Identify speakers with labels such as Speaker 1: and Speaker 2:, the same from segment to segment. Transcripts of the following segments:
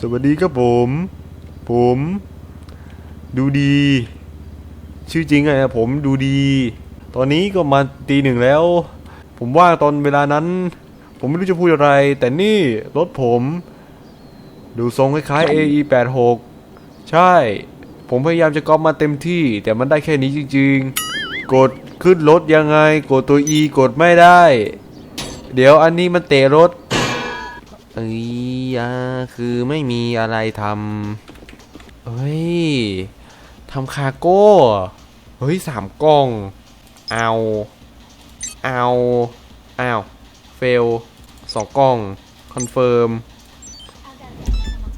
Speaker 1: สวัสดีครับผม ผม ดูดี ชื่อจริงไงผมดูดี ตอนนี้ก็มาตีหนึ่งแล้ว ผมว่าตอนเวลานั้น ผมไม่รู้จะพูดอะไร แต่นี่รถผม ดูทรงคล้ายๆ AE 8 6 ใช่ ผมพยายามจะก๊อปมาเต็มที่ แต่มันได้แค่นี้จริง ๆ กดขึ้นรถยังไง กดตัว E กดไม่ได้ เดี๋ยวอันนี้มันเตะรถ เอ้ยอะคือไม่มีอะไรทำเฮ้ยทำคาร์โก้เฮ้ยสามกล่อง เอา เอาอ้าวเฟลสองกล่อง คอนเฟิร์ม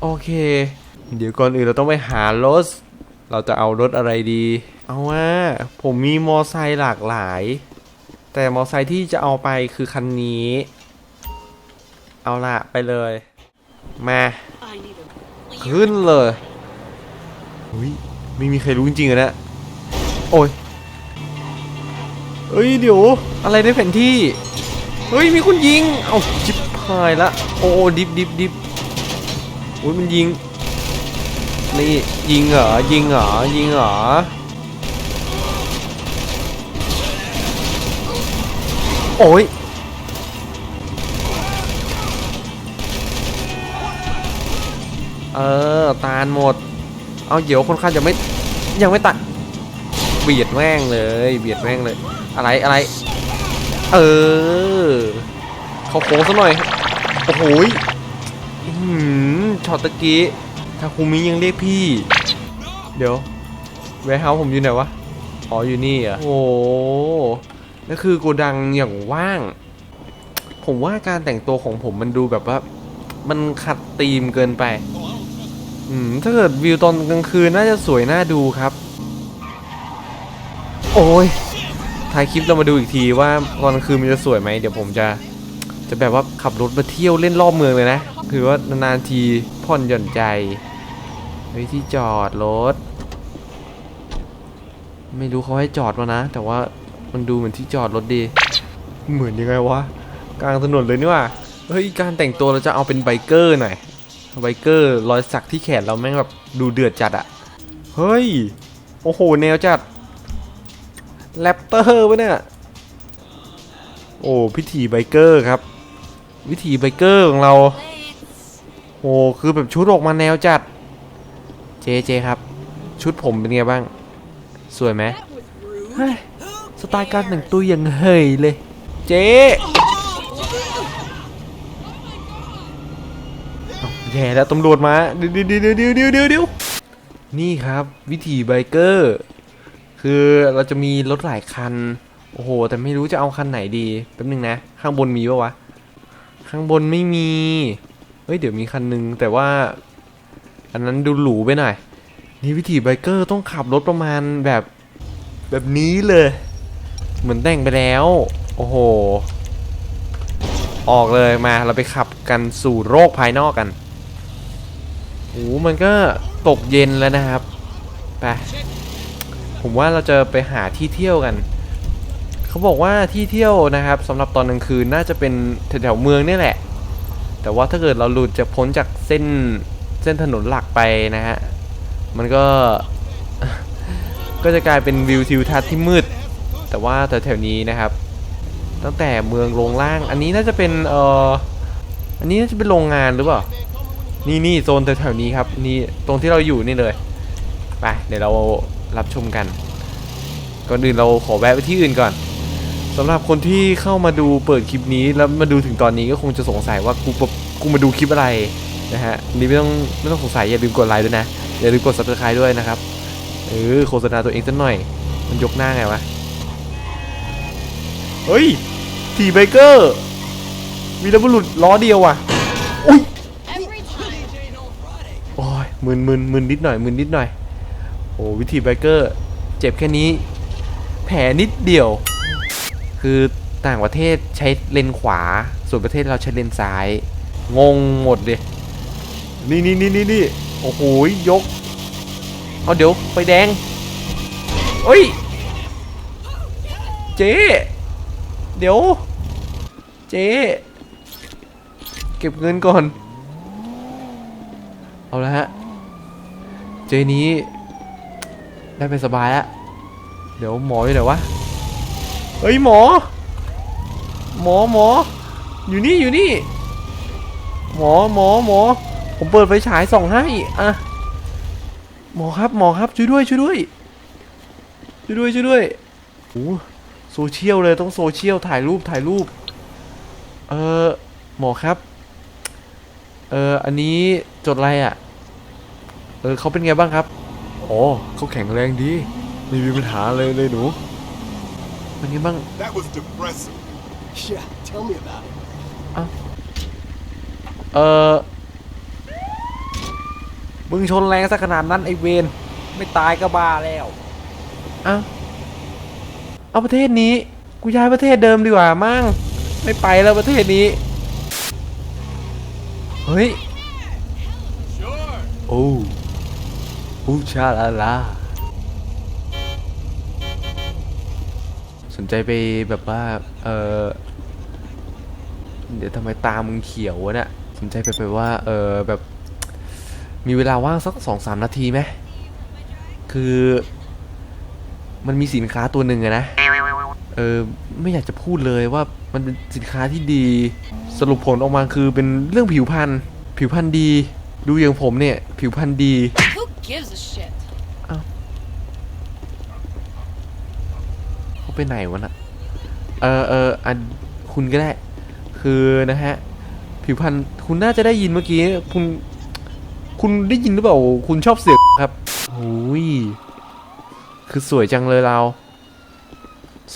Speaker 1: โอเค เดี๋ยวก่อนอื่นเราต้องไปหารถ เราจะเอารถอะไรดี เอาว่าผมมีมอไซค์หลากหลาย แต่มอไซค์ที่จะเอาไปคือคันนี้ เอาละไปเลย มาขึ้นเลยอุ้ยไม่มีใครรู้จริงๆอะนะโอ้ยเอ้ยเดี๋ยวอะไรในแผนที่เฮ้ยมีคนยิงเอาจิบหายละโอ้ดิบดิบดิบโอ้ยมันยิงนี่ยิงเหรอยิงเหรอยิงเหรอโอ้ย เออ ตาลหมด เอาเดี๋ยวคนข้างจะไม่ยังไม่ตัดเบียดแม่งเลยเบียดแม่งเลย อะไรอะไร เออเขาโค้งซะหน่อย โอ้โหยอื้อหือช็อตตะกี้ทาคุมิยังเรียกพี่ เดี๋ยวแวร์เฮาส์ผมอยู่ไหนวะ อ๋ออยู่นี่เหรอะ โอ้โหนั่นคือโกดังอย่างว่าง ผมว่าการแต่งตัวของผมมันดูแบบว่า มันขัดธีมเกินไป อืมถ้าเกิดวิวตอนกลางคืนน่าจะสวยน่าดูครับ โอ้ยท้ายคลิปเรามาดูอีกทีว่าตอนกลางคืนมันจะสวยไหมเดี๋ยวผมจะจะแบบว่าขับรถมาเที่ยวเล่นรอบเมืองเลยนะ คือว่านานๆทีผ่อนหย่อนใจเฮ้ยที่จอดรถ ไม่รู้เขาให้จอดมานะ แต่ว่ามันดูเหมือนที่จอดรถดี เหมือนยังไงวะกลางถนนเลยนี่ว่าเฮ้ยการแต่งตัวเราจะเอาเป็นไบเกอร์หน่อย ไบเกอร์รอยสักที่แขนเราแม่งแบบดูเดือดจัดอะเฮ้ย โอ้โห แนวจัดแรปเตอร์วะเนี่ย โอ้พิธีไบเกอร์ครับ วิธีไบเกอร์ของเรา โอ้คือแบบชุดออกมาแนวจัด เจเจครับ ชุดผมเป็นไงบ้าง สวยไหมสไตล์การแต่งตัวอย่างเฮยเลย เจ๊เอ้า แย่แล้วตำรวจมาเดี๋ยวเดี๋ยวเดี๋ยวเดี๋ยวเดี๋ยวเดี๋ยวเดี๋ยวนี่ครับ วิธีไบเกอร์ คือเราจะมีรถหลายคัน โอ้โห แต่ไม่รู้จะเอาคันไหนดีแป๊บนึงนะ ข้างบนมีปะวะ ข้างบนไม่มี เฮ้ย เดี๋ยวมีคันนึง แต่ว่า อันนั้นดูหรูไปหน่อย นี่วิธีไบเกอร์ต้องขับรถประมาณแบบแบบนี้เลย เหมือนแต่งไปแล้ว โอ้โห ออกเลยมาเราไปขับกันสู่โรคภายนอกกัน โอ้มันก็ตกเย็นแล้วนะครับ ไป ผมว่าเราจะไปหาที่เที่ยวกัน เขาบอกว่าที่เที่ยวนะครับสำหรับตอนกลางคืนน่าจะเป็นแถวๆเมืองนี่แหละ แต่ว่าถ้าเกิดเราหลุดจากพ้นจากเส้นเส้นถนนหลักไปนะฮะ มันก็ ก็จะกลายเป็นวิวทิวทัศน์ที่มืด แต่ว่าแถวๆนี้นะครับ ตั้งแต่เมืองลงล่าง อันนี้น่าจะเป็นเอ่ออันนี้น่าจะเป็นโรงงานหรือเปล่า นี่นี่โซนแถวๆนี้ครับนี่ตรงที่เราอยู่นี่เลยไปเดี๋ยวเรารับชมกัน ก่อนอื่นเราขอแวะไปที่อื่นก่อนสำหรับคนที่เข้ามาดูเปิดคลิปนี้แล้วมาดูถึงตอนนี้ก็คงจะสงสัยว่ากูปกูมาดูคลิปอะไรนะฮะนี่ไม่ต้องไม่ต้องสงสัยอย่าลืมกดไลค์ด้วยนะอย่าลืมกด subscribe ด้วยนะครับเออโฆษณาตัวเองสักหน่อย มันยกหน้าไงวะเฮ้ยทีไบเกอร์วีรบุรุษล้อเดียวว่ะ มึนมึนมึนนิดหน่อยมึนนิดหน่อยโอ้วิธีไบเกอร์เจ็บแค่นี้ แผลนิดเดียว คือต่างประเทศใช้เลนขวา ส่วนประเทศเราใช้เลนซ้าย งงหมดเลยนี่นี่นี่นี่นี่โอ้โหยกเอาเดี๋ยวไฟแดงเอ้ยเจ๊เดี๋ยว เจ๊เก็บเงินก่อน เอาละฮะ เจนี้ ได้ไปสบายแล้ว เดี๋ยวหมออยู่ไหนวะ เฮ้ยหมอ หมอหมอ อยู่นี่อยู่นี่ หมอหมอหมอ ผมเปิดไฟฉายส่องให้อะหมอครับหมอครับช่วยด้วยช่วยด้วยช่วยด้วยช่วยด้วยโอ้โซเชียลเลยต้องโซเชียลถ่ายรูปถ่ายรูป เออหมอครับ เอออันนี้จดอะไรอะ่ะ เออเขาเป็นไงบ้างครับ
Speaker 2: อ๋อเขาแข็งแรงดีไม่มีปัญหาเลยเลยหนู
Speaker 1: เป็นไงบ้าง
Speaker 3: That was depressing.
Speaker 4: Yeah, tell me about it.
Speaker 1: เออมึงชนแรงซะขนาดนั้นไอเวนไม่ตายก็บ้าแล้วเอาเอาประเทศนี้ กูย้ายประเทศเดิมดีกว่ามั่งไม่ไปแล้วประเทศนี้ เฮ้ย
Speaker 3: Sure.
Speaker 1: โอ้ อูชาลาลา สนใจไปแบบว่า เออเดี๋ยวทำไมตามึงเขียววะเนี่ยสนใจไปไปว่า เออแบบ มีเวลาว่างสักสองสามนาทีไหม คือ มันมีสินค้าตัวหนึ่งอะนะ เออ ไม่อยากจะพูดเลยว่ามันเป็นสินค้าที่ดี สรุปผลออกมาคือเป็นเรื่องผิวพรรณ ผิวพรรณดี ดูอย่างผมเนี่ย ผิวพรรณดี
Speaker 5: gives a shit?
Speaker 1: เขาไปไหนวะน่ะ เออเอออันคุณก็ได้ คือนะฮะ ผิวพรรณคุณน่าจะได้ยินเมื่อกี้ คุณ คุณได้ยินหรือเปล่า คุณชอบเสียงครับโอ้ยคือสวยจังเลยเรา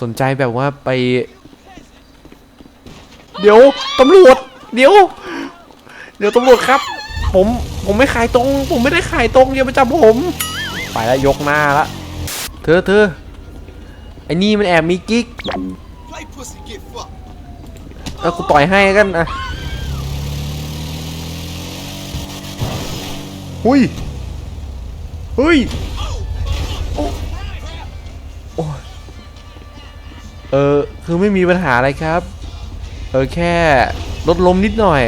Speaker 1: สนใจแบบว่าไป เดี๋ยว ตำรวจ เดี๋ยว เดี๋ยวตำรวจครับ ผม ผมไม่ขายตรง ผมไม่ได้ขายตรงอย่ามาจับผม ไปแล้วยกหน้าละเธอเธอไอ้นี่มันแอบมีกิ๊ก
Speaker 3: Play pussy, get fucked.
Speaker 1: เออกูต่อยให้กันอะ
Speaker 2: หุยเฮ้ย
Speaker 1: เออคือไม่มีปัญหาอะไรครับ เออแค่ลดลมนิดหน่อย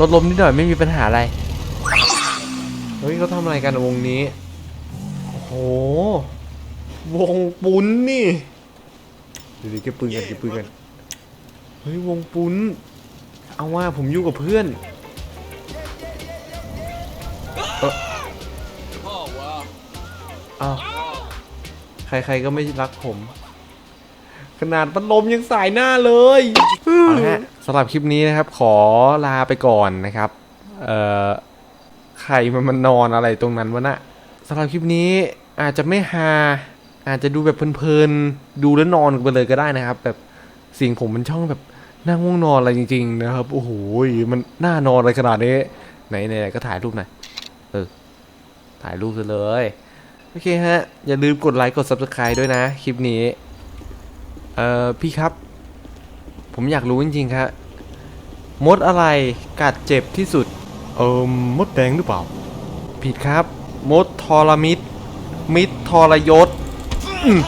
Speaker 1: ลดลมนิดหน่อยไม่มีปัญหาอะไร เฮ้ยเขาทำอะไรกันวงนี้ โอ้โห วงปุ้นนี่เดี๋ยวๆเก็บปืนกันเก็บปืนกัน เฮ้ยวงปุ้น เอาว่าผมอยู่กับเพื่อน
Speaker 3: Oh, wow.
Speaker 1: อ้าวใครๆก็ไม่รักผม ขนาดพัดลมยังสายหน้าเลยเอาละฮะสำหรับคลิปนี้นะครับ ขอลาไปก่อนนะครับ เอ่อใครมันมันนอนอะไรตรงนั้นวะน่ะสำหรับคลิปนี้อาจจะไม่ฮาอาจจะดูแบบเพลินๆดูแล้วนอนไปเลยก็ได้นะครับ แบบเสียงผมมันช่องแบบนั่งง่วงนอนอะไรจริง ๆ นะครับ โอ้โหมันน่านอนอะไรขนาดนี้ไหนๆๆก็ถ่ายรูปหน่อยเออถ่ายรูปเลย โอเคฮะ อย่าลืมกดไลค์กด Subscribe ด้วยนะ คลิปนี้ เอ่อพี่ครับ ผมอยากรู้จริงๆครับมดอะไรกัดเจ็บที่สุด
Speaker 2: เอิมมดแดงหรือเปล่า
Speaker 1: ผิดครับ มดทรมิตรมิตรทรยศอืม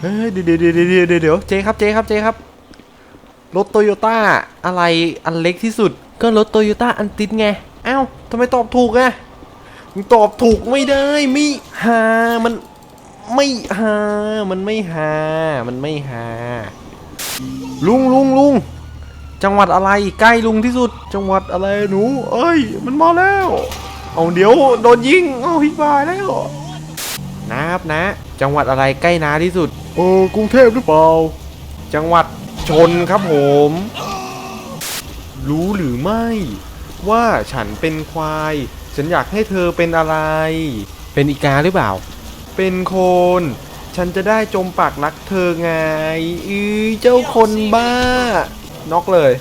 Speaker 2: เฮ้ยเดี๋ยวเดี๋ยวเดี๋ยวเดี๋ยวเดี๋ยวเดี๋ยว
Speaker 1: เจครับเจครับเจครับ รถโตโยต้าอะไรอันเล็กที่สุด ก็รถโตโยต้าอันติดไงเอ้าทำไมตอบถูกอะมึง ตอบถูกไม่ได้ไม่หามันไม่หามันไม่หามันไม่หาลุงลุงลุงจังหวัดอะไรใกล้ลุงที่สุด
Speaker 2: จังหวัดอะไรหนู เอ้ย มันมาแล้ว เอาเดี๋ยวโดนยิงเอาฮิบายแล้ว
Speaker 1: นะครับนะ จังหวัดอะไรใกล้นาที่สุด
Speaker 2: เออกรุงเทพหรือเปล่า
Speaker 1: จังหวัดชนครับผม รู้หรือไม่ ว่าฉันเป็นควาย ฉันอยากให้เธอเป็นอะไร เป็นอีกาหรือเปล่า เป็นคน ฉันจะได้จมปากรักเธอไง อือเจ้าคนบ้า น็อกเลย